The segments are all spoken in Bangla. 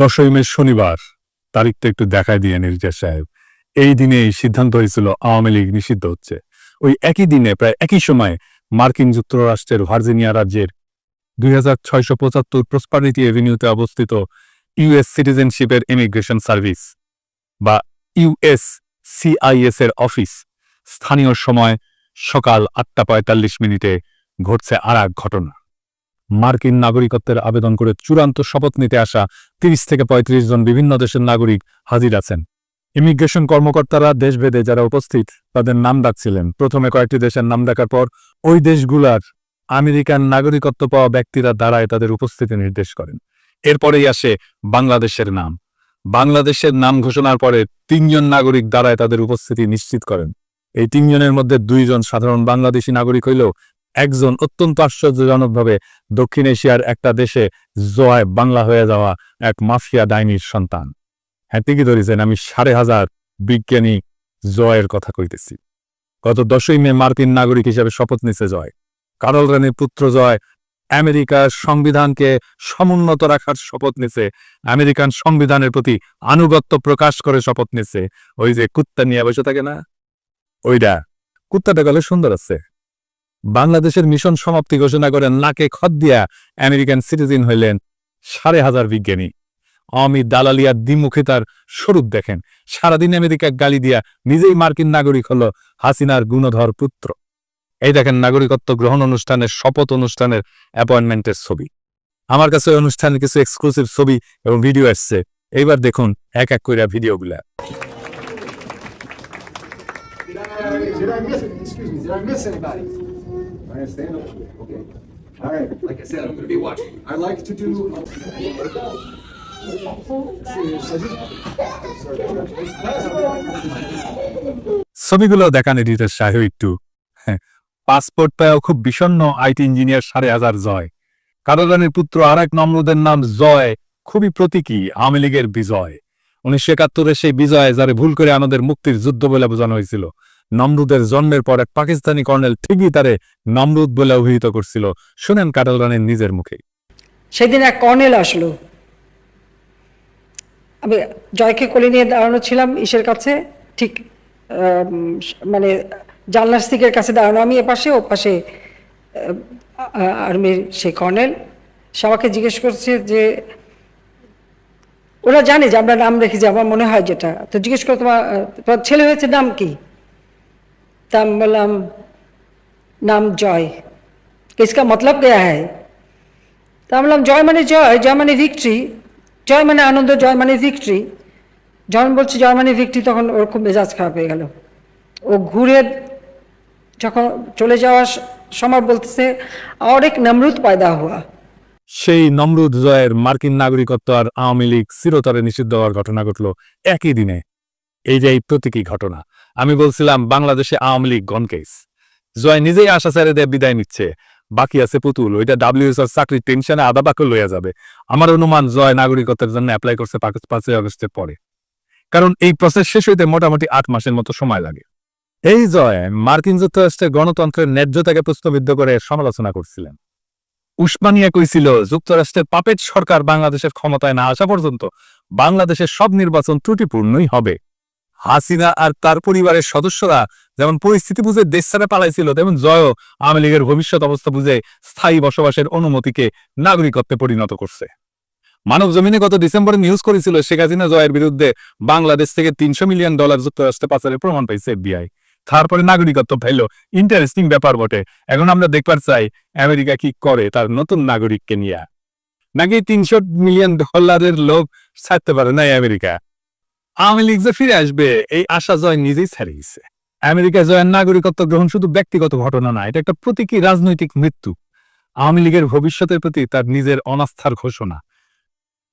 দশই মে শনিবার, তারিখটা একটু দেখায় দিয়ে নির্দেশ সাহেব। এই দিনে এই সিদ্ধান্ত হয়েছিল, আওয়ামী লীগ নিষিদ্ধ হচ্ছে। ওই একই দিনে, প্রায় একই সময় মার্কিন যুক্তরাষ্ট্রের ভার্জিনিয়া রাজ্যের দুই হাজার ছয়শো পঁচাত্তর প্রসপারিটি এভিনিউতে অবস্থিত ইউএস সিটিজেনশিপের ইমিগ্রেশন সার্ভিস বা ইউএস সিআইএস এর অফিস, স্থানীয় সময় সকাল আটটা পঁয়তাল্লিশ মিনিটে ঘটছে আর ঘটনা। মার্কিন নাগরিকত্বের আবেদন করে চূড়ান্ত শপথ নিতে আসা তিরিশ থেকে পঁয়ত্রিশ জন বিভিন্ন দেশের নাগরিক হাজির আছেন। ইমিগ্রেশন কর্মকর্তারা দেশভেদে যারা উপস্থিত, তাদের নাম ডাকছিলেন। প্রথমে কয়েকটি দেশের নাম ডাকার পর ওই দেশগুলার আমেরিকান নাগরিকত্ব পাওয়া ব্যক্তিরা দাঁড়ায় তাদের উপস্থিতি নির্দেশ করেন। এরপরেই আসে বাংলাদেশের নাম। বাংলাদেশের নাম ঘোষণার পরে তিনজন নাগরিক দাঁড়ায় তাদের উপস্থিতি নিশ্চিত করেন। এই তিনজনের মধ্যে দুইজন সাধারণ বাংলাদেশি নাগরিক হইলেও একজন অত্যন্ত আশ্চর্যজনকভাবে দক্ষিণ এশিয়ার একটা দেশে জয় বাংলা হয়ে যাওয়া এক মাফিয়া ডাইনির সন্তান। হ্যাঁ ঠিকই ধরেছেন, আমি সাড়ে হাজার বিজ্ঞানী জয়ের কথা কইতেছি। গত দশই মে মার্কিন নাগরিক হিসেবে শপথ নিছে জয় কারল রানীর পুত্র জয় আমেরিকার সংবিধানকে সমুন্নত রাখার শপথ নিছে, আমেরিকান সংবিধানের প্রতি আনুগত্য প্রকাশ করে শপথ নিছে। ওই যে কুত্তা নিয়ে বসে থাকে না? ওইটা কুত্তাটা গলে সুন্দর আছে। বাংলাদেশের মিশন সমাপ্তি ঘোষণা করেন নাকে খত দিয়া আমেরিকান সিটিজেন হইলেন সাড়ে হাজার বিজ্ঞানী। অমি দালালিয়ার দ্বিমুখিতার স্বরূপ দেখেন। সারাদিন আমেরিকা গালি দিয়া নিজেই মার্কিন নাগরিক হল হাসিনার গুণধর পুত্র। এই দেখেন নাগরিকত্ব গ্রহণ অনুষ্ঠানের শপথ অনুষ্ঠানের অ্যাপয়েন্টমেন্টের ছবি। আমার কাছে ওই অনুষ্ঠানের কিছু এক্সক্লুসিভ ছবি এবং ভিডিও আসছে। এইবার দেখুন এক এক কইরা ভিডিওগুলা। Did I miss, excuse me, did I miss anybody? I understand, okay. All right, like I said, I'm gonna be watching. I like to do. ছবিগুলো দেখান এডিটর সাহেব একটু হ্যাঁ, পাসপোর্ট পেয়েও খুব বিষণ্ণ আইটি ইঞ্জিনিয়ার সাড়ে হাজার জয় কারাদানের পুত্র আর এক নম্রদের নাম জয় খুবই প্রতীকী আওয়ামী লীগের বিজয় উনিশশো একাত্তরের সেই বিজয় যারে ভুল করে আমাদের মুক্তির যুদ্ধ বলে বোঝানো হয়েছিল নমরুদের জন্মের পর এক পাকিস্তানি কর্নেল ঠিকই তারে নমরুদ বলে অভিহিত করছিল। শুনেন কাটাল রানের নিজের মুখে। সেদিন এক কর্নেল আসলো। আমি জয়কে কোলে নিয়ে দাঁড়ানো ছিলাম ইসের কাছে। ঠিক মানে জানলার স্টিকের কাছে দাঁড়ানো। আমি এপাশে, ও পাশে আর্মির সেই কর্নেল। সে আমাকে জিজ্ঞেস করছে যে, ওরা জানে যে আমরা নাম রেখেছি, আমার মনে হয় যেটা। তো জিজ্ঞেস করে তোমার তোমার ছেলে হয়েছে নাম কি? তা আমি বললাম নাম জয় इसका मतलब क्या है তা আমি বললাম জয় মানে জয় জয় মানে ভিক্টরি জয় মানে আনন্দ জয় মানে ভিক্টরি যখন বলছি জয় মানে ভিক্টরি তখন ওর খুব মেজাজ খারাপ হয়ে গেল ও ঘুরে যখন চলে যাওয়ার স- সময় বলতেছে और एक नमरूद पैदा हुआ সেই নমরুদ জয়ের মার্কিন নাগরিকত্ব আর আওয়ামী লীগ চিরতরে নিষিদ্ধ হওয়ার ঘটনা ঘটল একই দিনে এই যে এই প্রতীকী ঘটনা আমি বলছিলাম, বাংলাদেশে আওয়ামী লীগ গনকেস জয় নিজেই আশা ছেড়ে দিয়ে বিদায় নিচ্ছে। বাকি আছে পুতুল, ওইটা ডাব্লিউএসআর চাকরির টেনশনে আদা বাক্য লইয়া যাবে। আমার অনুমান জয় নাগরিকত্বের জন্য অ্যাপ্লাই করছে পাঁচ- পাঁচই আগস্টের পরে। কারণ এই প্রসেস শেষ হইতে মোটামুটি আট মাসের মতো সময় লাগে। এই জয় মার্কিন যুক্তরাষ্ট্রের গণতন্ত্রের ন্যায্যতাকে প্রশ্নবিদ্ধ করে সমালোচনা করছিলেন। উসমানিয়া কইছিল, যুক্তরাষ্ট্রের পাপেট সরকার বাংলাদেশের ক্ষমতায় না আসা পর্যন্ত বাংলাদেশের সব নির্বাচন ত্রুটিপূর্ণই হবে। হাসিনা আর তার পরিবারের সদস্যরা যেমন পরিস্থিতি বুঝে দেশ ছাড়া পালাইছিল, তেমন জয়ও আওয়ামী লীগের ভবিষ্যৎ অবস্থা বুঝে স্থায়ী বসবাসের অনুমতিকে নাগরিকত্বে পরিণত করছে। মানব জমিনে গত ডিসেম্বরে নিউজ করেছিল, শেখ হাসিনা জয়ের বিরুদ্ধে বাংলাদেশ থেকে তিনশো মিলিয়ন ডলার যুক্তরাষ্ট্রে পাচারের প্রমাণ পাইছে এফবিআই। তারপরে নাগরিকত্ব পাইল ইন্টারেস্টিং ব্যাপার বটে। এখন আমরা দেখবার চাই আমেরিকা কি করে তার নতুন নাগরিককে নিয়ে। নাকি তিনশো মিলিয়ন ডলারের লোক ছাড়তে পারে নাই আমেরিকা? আওয়ামী লীগ যে ফিরে আসবে, এই আশা জয় নিজেই ছেড়ে গেছে আমেরিকা জয়ের নাগরিকত্ব গ্রহণ শুধু ব্যক্তিগত ঘটনা না, এটা একটা প্রতীকী রাজনৈতিক মৃত্যু। আওয়ামী লীগের ভবিষ্যতের প্রতি তার নিজের অনাস্থার ঘোষণা।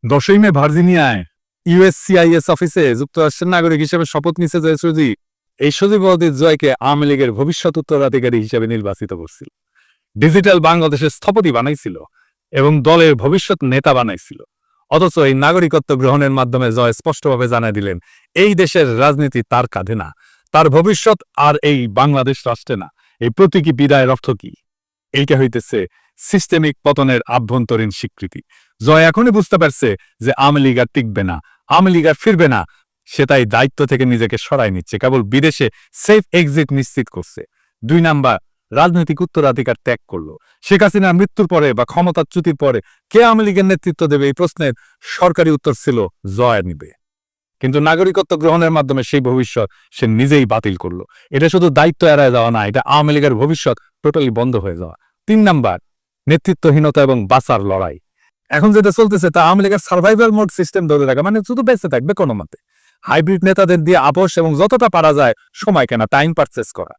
দশই মে ভার্জিনিয়ায় ইউএসসিআইএস অফিসে যুক্তরাষ্ট্রের নাগরিক হিসেবে শপথ নিছে জয় সজীব। এই সজীব অদিত জয়কে আওয়ামী লীগের ভবিষ্যৎ উত্তরাধিকারী হিসেবে নির্বাচিত করছিল। ডিজিটাল বাংলাদেশের স্থপতি বানাইছিল এবং দলের ভবিষ্যৎ নেতা বানাইছিল। অথচ এই নাগরিকত্ব গ্রহণের মাধ্যমে জয় স্পষ্টভাবে জানাই দিলেন, এই দেশের রাজনীতি তার কাঁধে না, তার ভবিষ্যৎ আর এই বাংলাদেশ রাষ্ট্রে না। এই প্রতীকী বিদায়ের অর্থ কি? এইটা হইতেছে সিস্টেমিক পতনের আভ্যন্তরীণ স্বীকৃতি। জয় এখনই বুঝতে পারছে যে আওয়ামী লীগ আর টিকবে না, আওয়ামী লীগ আর ফিরবে না, সে তাই দায়িত্ব থেকে নিজেকে সরাই নিচ্ছে, কেবল বিদেশে সেফ এক্সিট নিশ্চিত করছে। দুই নাম্বার রাজনৈতিক উত্তরাধিকার ত্যাগ করল। শেখ হাসিনার মৃত্যুর পরে বা ক্ষমতাচ্যুতির পরে কে আওয়ামী লীগের নেতৃত্ব দেবে এই প্রশ্নের সরকারি উত্তর ছিল জয় নিবে। কিন্তু নাগরিকত্ব গ্রহণের মাধ্যমে সেই ভবিষ্যৎ সে নিজেই বাতিল করল। এটা শুধু দায়িত্ব এড়ায় যাওয়া না, এটা আওয়ামী লীগের ভবিষ্যৎ টোটালি বন্ধ হয়ে যাওয়া। তিন নাম্বার, নেতৃত্বহীনতা এবং বাঁচার লড়াই। এখন যেটা চলতেছে, তা আওয়ামী লীগের সার্ভাইভাল মোড সিস্টেম ধরে রাখা মানে শুধু বেঁচে থাকবে কোনো মতে। হাইব্রিড নেতাদের দিয়ে আপোষ এবং যতটা পারা যায় সময় কেনা টাইম পারচেস করা।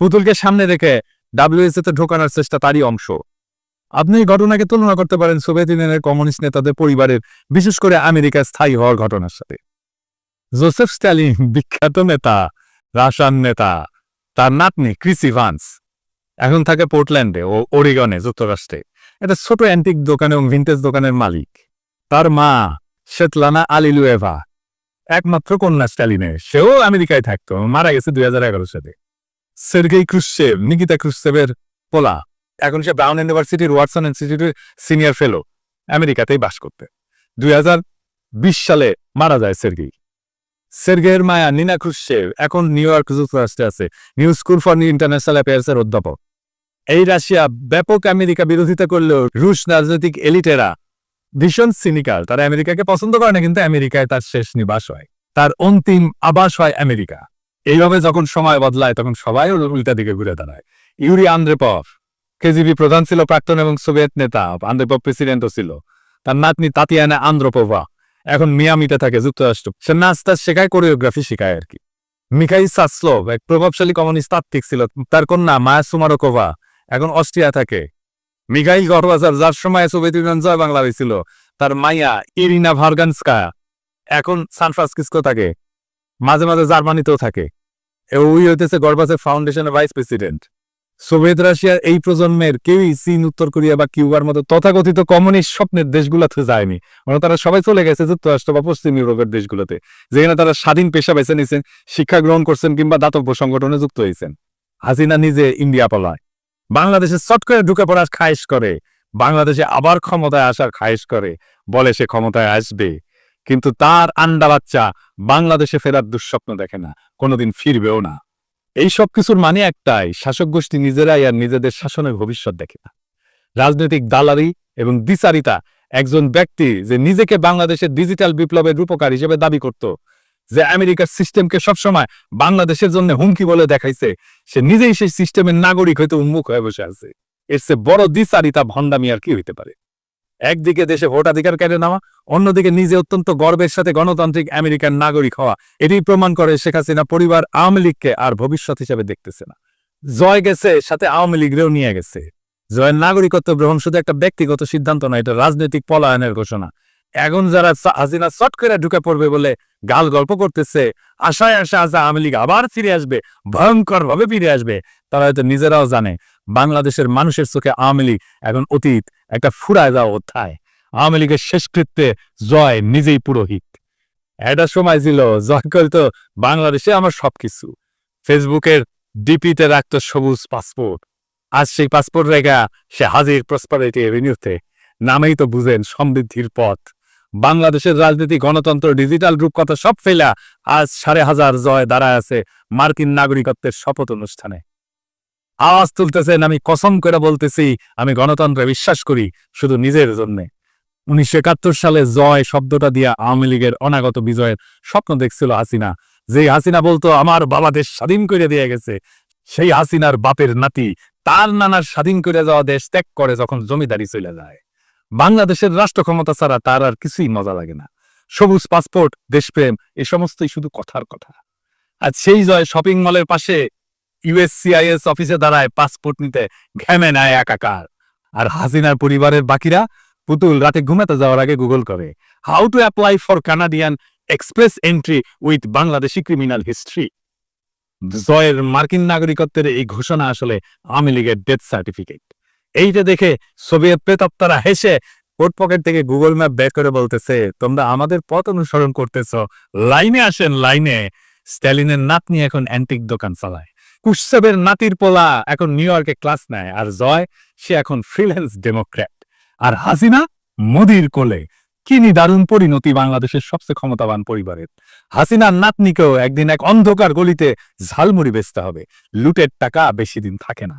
পুতুলকে সামনে রেখে ডাব্লিউএসএ তে ঢোকানোর চেষ্টা তারই অংশ। আপনি এই ঘটনাকে তুলনা করতে পারেন সোভিয়েত ইউনিয়নের কমিউনিস্ট নেতাদের পরিবারের, বিশেষ করে আমেরিকায় স্থায়ী হওয়ার ঘটনার সাথে। জোসেফ স্ট্যালিন বিখ্যাত নেতা রাশান নেতা, তার নাতনি ক্রিসি ভান্স। এখন থাকে পোর্টল্যান্ডে ও ওরিগনে যুক্তরাষ্ট্রে। এটা ছোট অ্যান্টিক দোকান এবং ভিন্টেজ দোকানের মালিক। তার মা শেতলানা আলিলুয়েভা, একমাত্র কন্যা স্ট্যালিনের। সেও আমেরিকায় থাকতো, মারা গেছে দুই হাজার এগারো সালে। সের্গেই ক্রুশেভ নিকিতা ক্রুশেভের পোলা। এখন সে ব্রাউন ইউনিভার্সিটির ওয়াটসন ইনস্টিটিউটের সিনিয়র ফেলো আমেরিকাতেই বাস করতে। দুই হাজার বিশ সালে মারা যায় সের্গেই সের্গের মায়া নিনা ক্রুশেভ এখন নিউ ইয়র্ক যুক্তরাষ্ট্রে আছে নিউ স্কুল ফর ইন্টারন্যাশনাল অ্যাফেয়ার্সের অধ্যাপক। এই রাশিয়া ব্যাপক আমেরিকা বিরোধিতা করলেও রুশ রাজনৈতিক এলিটেরা ভীষণ সিনিকাল তারা আমেরিকাকে পছন্দ করে না, কিন্তু আমেরিকায় তার শেষ নিবাস হয়। তার অন্তিম আবাস হয় আমেরিকা এইভাবে যখন সময় বদলায়, তখন সবাই উল্টা দিকে ঘুরে দাঁড়ায়। ইউরি আন্দ্রেপভ, কেজিবি প্রধান ছিল প্রাক্তন এবং সোভিয়েত নেতা, আন্দ্রেপভ প্রেসিডেন্টও ছিল। তার নাতনি তাতিয়ানা আন্দ্রপোভা, এখন মিয়ামিতে থাকে যুক্তরাষ্ট্র। সে নাচ টাচ শেখায়, কোরিওগ্রাফি শেখায় আর কি। মিখাই সাসলোভ এক প্রভাবশালী কমিউনিস্ট তাত্ত্বিক ছিল। তার কন্যা মায়া সুমারোকোভা, এখন অস্ট্রিয়া থাকে। মিখাইল গরবাজার যার সময় সোভিয়েত ইউনিয়ন জয় বাংলা হয়েছিল তার মাইয়া ইরিনা ভার্গানস্কা, এখন সান ফ্রান্সিসকো থাকে। মাঝে মাঝে জার্মানিতেও থাকে। ওই হইতেছে গর্বাচের ফাউন্ডেশনের ভাইস প্রেসিডেন্ট। সোভিয়েত রাশিয়ার এই প্রজন্মের কেউই চীন, উত্তর কোরিয়া বা কিউবার মতো তথাকথিত কমিউনিস্ট স্বপ্নের দেশগুলোতে যায়নি। মানে তারা সবাই চলে গেছে যুক্তরাষ্ট্র বা পশ্চিম ইউরোপের দেশগুলোতে, যেখানে তারা স্বাধীন পেশা বেছে নিয়েছেন, শিক্ষা গ্রহণ করছেন কিংবা দাতব্য সংগঠনে যুক্ত হয়েছেন। হাসিনা নিজে ইন্ডিয়া পলায়। বাংলাদেশে চট করে ঢুকে পড়ার খায়েশ করে। বাংলাদেশে আবার ক্ষমতায় আসার খায়েশ করে। বলে সে ক্ষমতায় আসবে। কিন্তু তার আন্ডা বাচ্চা বাংলাদেশে ফেরার দুঃস্বপ্ন দেখে না, কোনোদিন ফিরবেও না। এই সব কিছুর মানে একটাই, শাসক গোষ্ঠী নিজেরাই আর নিজেদের শাসনের ভবিষ্যৎ দেখে না। রাজনৈতিক দালারি এবং দ্বিচারিতা একজন ব্যক্তি যে নিজেকে বাংলাদেশের ডিজিটাল বিপ্লবের রূপকার হিসেবে দাবি করত, যে আমেরিকার সিস্টেমকে সবসময় বাংলাদেশের জন্য হুমকি বলে দেখাইছে, সে নিজেই সেই সিস্টেমের নাগরিক হইতে উন্মুখ হয়ে বসে আছে। এর চেয়ে বড় দ্বিচারিতা, ভণ্ডামি আর কি হইতে পারে? একদিকে দেশে ভোটাধিকার কেড়ে নেওয়া, অন্যদিকে নিজে অত্যন্ত গর্বের সাথে গণতান্ত্রিক আমেরিকার নাগরিক হওয়া। এটি প্রমাণ করে শেখ হাসিনা পরিবার আওয়ামী লীগকে আর ভবিষ্যৎ হিসেবে দেখতেছে না। জয় গেছে, সাথে আওয়ামী লীগরেও নিয়ে গেছে। জয়ের নাগরিকত্ব গ্রহণ শুধু একটা ব্যক্তিগত সিদ্ধান্ত নয়, এটা রাজনৈতিক পলায়নের ঘোষণা। এখন যারা হাসিনা চট করে ঢুকে পড়বে বলে গাল গল্প করতেছে, আশায় আশা আশা আওয়ামী লীগ আবার ফিরে আসবে ভয়ঙ্কর ভাবে ফিরে আসবে, তারা হয়তো নিজেরাও জানে, বাংলাদেশের মানুষের চোখে আওয়ামী লীগ এখন অতীত। একটা ফুরায় যাওয়া অধ্যায়। আওয়ামী লীগের শেষকৃত্যে জয় নিজেই পুরোহিত। একটা সময় ছিল, জয় করতো বাংলাদেশে আমার সবকিছু। ফেসবুকের ডিপিতে রাখতো সবুজ পাসপোর্ট। আজ সেই পাসপোর্ট রেখা সে হাজির প্রসপারিটি এভিনিউতে। নামেই তো বুঝেন সমৃদ্ধির পথ। বাংলাদেশের রাজনীতি, গণতন্ত্র, ডিজিটাল রূপকথা সব ফেলা আজ সাড়ে হাজার জয় দাঁড়ায় আছে মার্কিন নাগরিকত্বের শপথ অনুষ্ঠানে। আওয়াজ তুলতেছেন, আমি কসম করে বলতেছি, আমি গণতন্ত্রে বিশ্বাস করি শুধু নিজের জন্যে। উনিশশো একাত্তর সালে জয় শব্দটা দিয়া আওয়ামী লীগের অনাগত বিজয়ের স্বপ্ন দেখছিল হাসিনা। যে হাসিনা বলতো, আমার বাবা দেশ স্বাধীন করে দিয়ে গেছে। সেই হাসিনার বাপের নাতি, তার নানার স্বাধীন করে যাওয়া দেশ ত্যাগ করে যখন জমিদারি চলে যায়। বাংলাদেশের রাষ্ট্র ক্ষমতা ছাড়া তার আর কিছুই মজা লাগে না। সবুজ পাসপোর্ট, দেশপ্রেম, এ সমস্তই শুধু কথার কথা। আর সেই জয় শপিং মলের পাশে ইউএসসিআইএস অফিসে দাঁড়ায় পাসপোর্ট নিতে ঘেমে নেয় একাকার। আর হাসিনার পরিবারের বাকিরা পুতুল রাতে ঘুমাতে যাওয়ার আগে গুগল করে। How to apply for Canadian express entry with Bangladeshi criminal history জয়ের মার্কিন নাগরিকত্বের এই ঘোষণা আসলে আওয়ামী লীগের ডেথ সার্টিফিকেট এইটা দেখে সোভিয়েত প্রেতাত্মারা হেসে কোট পকেট থেকে গুগল ম্যাপ বের করে বলতেছে, তোমরা আমাদের পথ অনুসরণ করতেছ। লাইনে আসেন, লাইনে। স্ট্যালিনের নাতনি এখন অ্যান্টিক দোকান চালায়। কুশসেবের নাতির পোলা এখন নিউ ইয়র্কে ক্লাস নেয়, আর জয়, সে এখন ফ্রিল্যান্স ডেমোক্র্যাট আর হাসিনা, মোদির কোলে। কিনি দারুণ পরিণতি বাংলাদেশের সবচেয়ে ক্ষমতাবান পরিবারের। হাসিনার নাতনিকেও একদিন এক অন্ধকার গলিতে ঝালমুড়ি বেচতে হবে। লুটের টাকা বেশি দিন থাকে না।